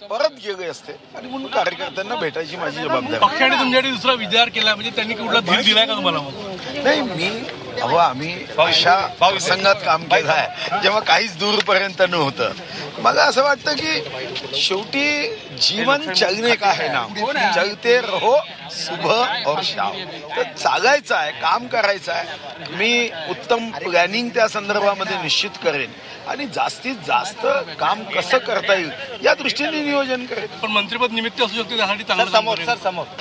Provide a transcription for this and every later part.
परत गेले असते. आणि म्हणून कार्यकर्त्यांना भेटायची माझी जबाबदारी. पक्षाने तुमच्याकडे दुसरा विचार केला म्हणजे त्यांनी कुठला धीर दिलाय का तुम्हाला नाही मी अहो आम्ही अशा प्रसंगात काम केलं आहे जेव्हा काहीच दूरपर्यंत नव्हतं. मला असं वाटतं की शेवटी जीवन चलने का है ना. चलते रहो सुबह और शाम तर चालायचं आहे काम करायचं आहे. मी उत्तम प्लॅनिंग त्या संदर्भामध्ये निश्चित करेन. आणि जास्तीत जास्त काम कसं करता येईल या दृष्टीने नियोजन करेन पण मंत्रिपद निमित्त असू शकते त्यासाठी चांगलं काम करेल.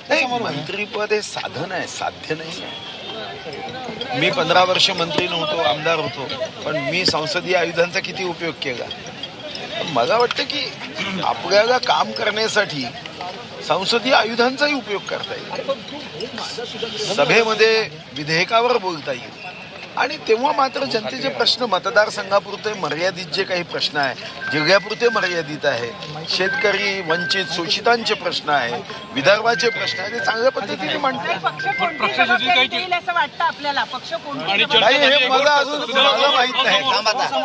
नाही मंत्रीपद हे साधन आहे साध्य नाही आहे. मी पंधरा वर्ष मंत्री नव्हतो आमदार होतो पण मी संसदीय आयुधांचा किती उपयोग केला? मला वाटतं की आपल्याला काम करण्यासाठी संसदीय आयुधांचाही उपयोग करता येईल. सभेमध्ये विधेयकावर बोलता येईल. आणि तेव्हा मात्र जनतेचे प्रश्न मतदारसंघापुरते मर्यादित जे काही प्रश्न आहे जिल्ह्यापुरते मर्यादित आहे शेतकरी वंचित शोषितांचे प्रश्न आहे विदर्भाचे प्रश्न आहे ते चांगल्या पद्धतीने मांडतात. वाटतं आपल्याला? पक्ष आणि नाही हे मला अजून माहीत नाही.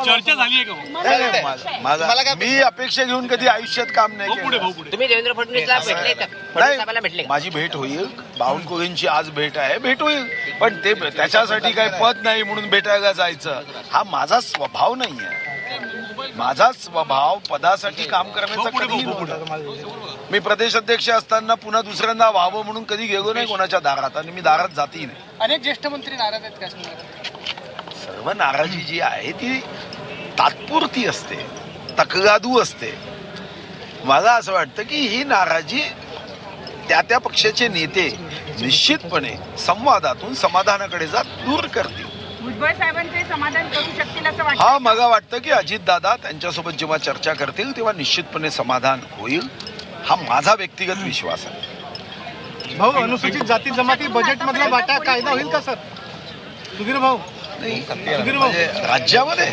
चर्चा झाली आहे का मग? नाही, नाही, मला- मला मी अपेक्षा घेऊन कधी आयुष्यात काम नाही भाऊ पुढे केलं भाऊ पुढे. तुम्ही देवेंद्र फडणवीसला भेटले का फडणवीस भेटले नाही का? माझी भेट होईल. बावनकुळेंची आज भेट आहे. भेट होईल. पण ते त्याच्यासाठी काही पद नाही म्हणून भेटायला जायचं. हा माझा स्वभाव नाही आहे माझा स्वभाव पदासाठी काम करण्याचा कधीही नव्हता मी प्रदेश अध्यक्ष असताना पुन्हा दुसऱ्यांदा व्हावं म्हणून कधी गेलो नाही कोणाच्या दारात आणि मी दारात जाती नाही. अनेक ज्येष्ठ मंत्री नाराज आहेत? सर्व नाराजी जी आहे ती तात्पुरती असते तकगादू असते. मला असं वाटतं की ही नाराजी त्या त्या पक्षाचे नेते निश्चितपणे संवादातून समाधानाकडे जात दूर करतील. भुजबळ साहेबांचे समाधान करू शकतील असं वाटतं? हा मला वाटतं की अजितदादा त्यांच्यासोबत जेव्हा चर्चा करतील तेव्हा निश्चितपणे समाधान होईल. हा माझा व्यक्तिगत विश्वास आहे. भाऊ अनुसूचित जाती जमाती बजेट मधला वाटा कायदा होईल का सर? सुधीर भाऊ. म्हणजे राज्यामध्ये.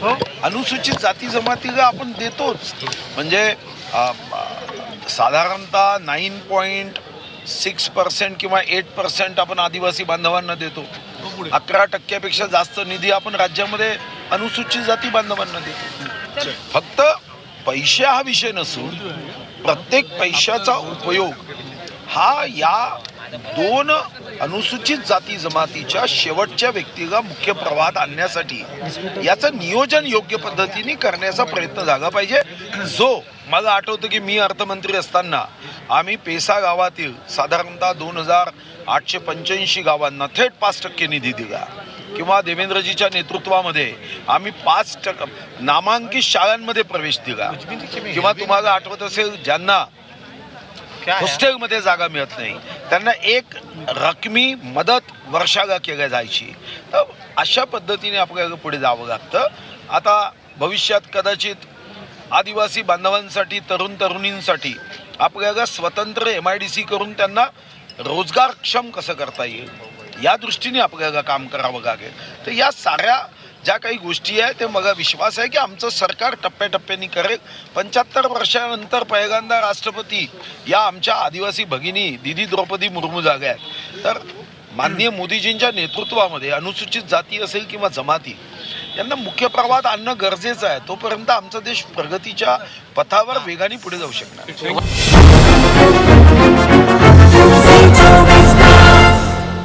हो अनुसूचित जाती जमातीला आपण देतोच. म्हणजे साधारणतः नाईन पॉईंट सिक्स पर्सेंट किंवा एट पर्सेंट आपण आदिवासी बांधवांना देतो. अकरा टक्क्यापेक्षा जास्त निधी आपण राज्यामध्ये अनुसूचित जाती बांधवांना देतो. फक्त पैसे हा विषय नसून प्रत्येक पैशाचा उपयोग हा या दोन अनुसूचित जाती जमातीच्या शेवटच्या व्यक्तीला मुख्य प्रवाहात आणण्यासाठी याचं नियोजन योग्य पद्धतीने करण्याचा प्रयत्न झाला पाहिजे. जो मला आठवतं की मी अर्थमंत्री असताना आम्ही पेसा गावातील साधारणतः दोन हजार आठशे पंच्याऐंशी गावांना थेट पाच टक्के निधी दिला. किंवा देवेंद्रजीच्या नेतृत्वामध्ये आम्ही पाच टक्के नामांकित शाळांमध्ये प्रवेश दिला. किंवा तुम्हाला आठवत असेल ज्यांना हॉस्टेलमध्ये जागा मिळत नाही. त्यांना एक रकमी मदत वर्षाला केल्या जायची. तर अशा पद्धतीने आपल्याला पुढे जावं लागतं. आता भविष्यात कदाचित आदिवासी बांधवांसाठी तरुण तरुणींसाठी आपल्याला स्वतंत्र एम आय डी सी करून त्यांना रोजगारक्षम कसं करता येईल? या दृष्टीने आपल्याला काम करावं लागेल. तर या साऱ्या ज्या काही गोष्टी आहे ते मला विश्वास आहे की आमचं सरकार टप्प्याटप्प्याने करेल. पंच्याहत्तर वर्षानंतर पहिल्यांदा राष्ट्रपती या आमच्या आदिवासी भगिनी दिदी द्रौपदी मुर्मू जागा आहेत. तर माननीय मोदीजींच्या नेतृत्वामध्ये अनुसूचित जाती असेल किंवा जमाती यांना मुख्य प्रवाहात आणणं गरजेचं आहे. तोपर्यंत आमचा देश प्रगतीच्या पथावर वेगाने पुढे जाऊ शकणार.